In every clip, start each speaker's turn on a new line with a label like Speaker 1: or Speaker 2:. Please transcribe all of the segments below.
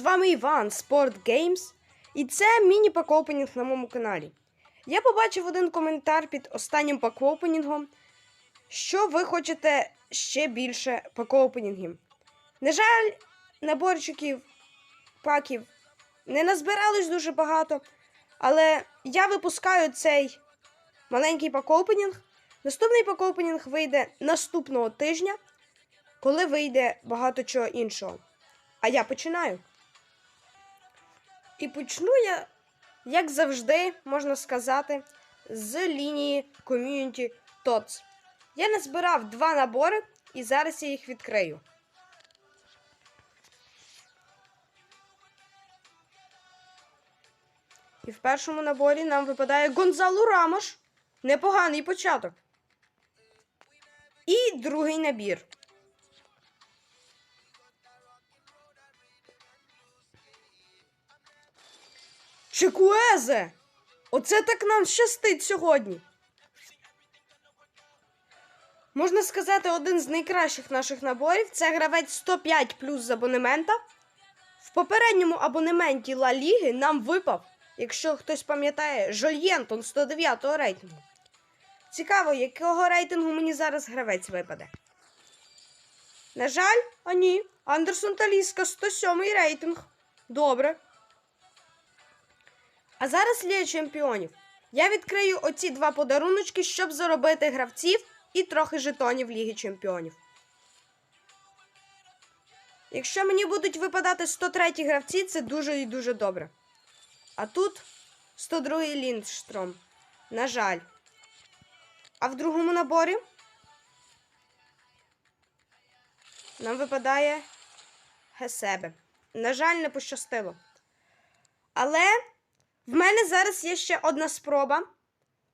Speaker 1: вами Іван Sport Games, і це міні-пак-опенінг на моєму каналі. Я побачив один коментар під останнім пак-опенінгом, що ви хочете ще більше пак-опенінгів. На жаль, наборчиків паків не назбиралось дуже багато, але я випускаю цей маленький пак-опенінг. Наступний пак-опенінг вийде наступного тижня, коли вийде багато чого іншого. А я починаю. І почну я, як завжди, можна сказати, з лінії Community TOTS. Я назбирав два набори і зараз я їх відкрию. І в першому наборі нам випадає Гонзалу Рамош. Непоганий початок. І другий набір. Чекуезе! Оце так нам щастить сьогодні. Можна сказати, один з найкращих наших наборів це гравець 105 плюс з абонемента. В попередньому абонементі Ла Ліги нам випав, якщо хтось пам'ятає, Жольєнтон 109 рейтингу. Цікаво, якого рейтингу мені зараз гравець випаде. На жаль, а ні. Андерсон Таліска 107 рейтинг. Добре. А зараз Лія чемпіонів. Я відкрию оці два подаруночки, щоб заробити гравців і трохи жетонів Ліги Чемпіонів. Якщо мені будуть випадати 103 гравці, це дуже і дуже добре. А тут 102 Ліндштром. На жаль. А в другому наборі нам випадає Гесебе. На жаль, не пощастило. Але в мене зараз є ще одна спроба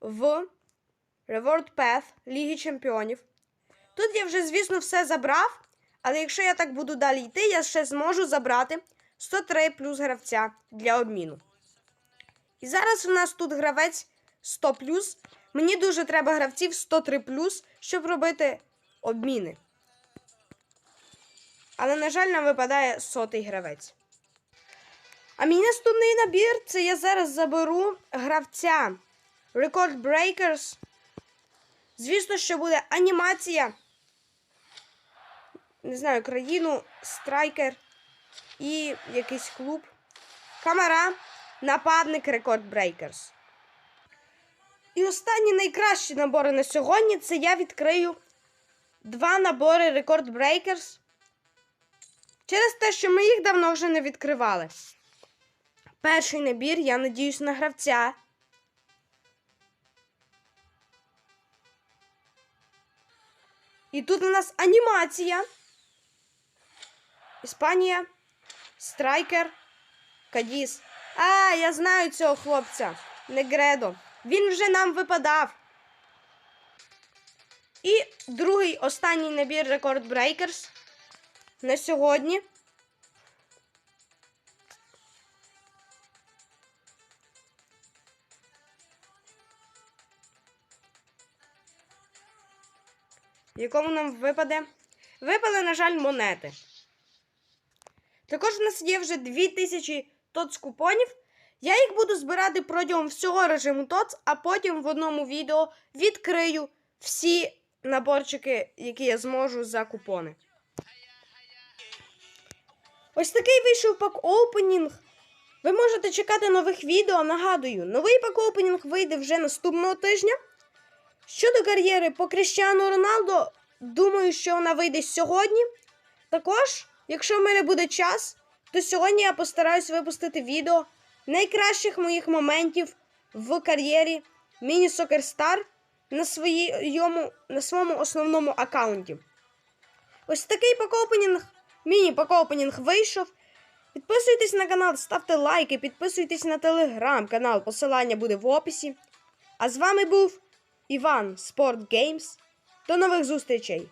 Speaker 1: в Reward Path Ліги Чемпіонів. Тут я вже, звісно, все забрав, але якщо я так буду далі йти, я ще зможу забрати 103 плюс гравця для обміну. І зараз у нас тут гравець 100 плюс. Мені дуже треба гравців 103 плюс, щоб робити обміни. Але, на жаль, нам випадає сотий гравець. А мій наступний набір це я зараз заберу гравця Record Breakers. Звісно, що буде анімація. Не знаю, країну, страйкер і якийсь клуб. Камера, нападник Record Breakers. І останні найкращі набори на сьогодні це я відкрию два набори Record Breakers. Через те, що ми їх давно вже не відкривали. Перший набір, я надіюсь, на гравця. І тут у нас анімація. Іспанія, Страйкер, Кадіс. А, я знаю цього хлопця. Негредо. Він вже нам випадав. І другий останній набір Record Breakers на сьогодні. В якому нам випаде. Випали, на жаль, монети. Також у нас є вже 2000 ТОЦ купонів. Я їх буду збирати протягом всього режиму ТОЦ, а потім в одному відео відкрию всі наборчики, які я зможу за купони. Ось такий вийшов пак-опенінг. Ви можете чекати нових відео. Нагадую, новий пак-опенінг вийде вже наступного тижня. Щодо кар'єри по Кріщану Роналдо, думаю, що вона вийде сьогодні. Також, якщо в мене буде час, то сьогодні я постараюсь випустити відео найкращих моїх моментів в кар'єрі Міні на, своєму, на своєму основному аккаунті. Ось такий пакопенінг, міні-пакопенінг вийшов. Підписуйтесь на канал, ставте лайки, підписуйтесь на телеграм-канал, посилання буде в описі. А з вами був Іван Спорт Геймс. До нових зустрічей!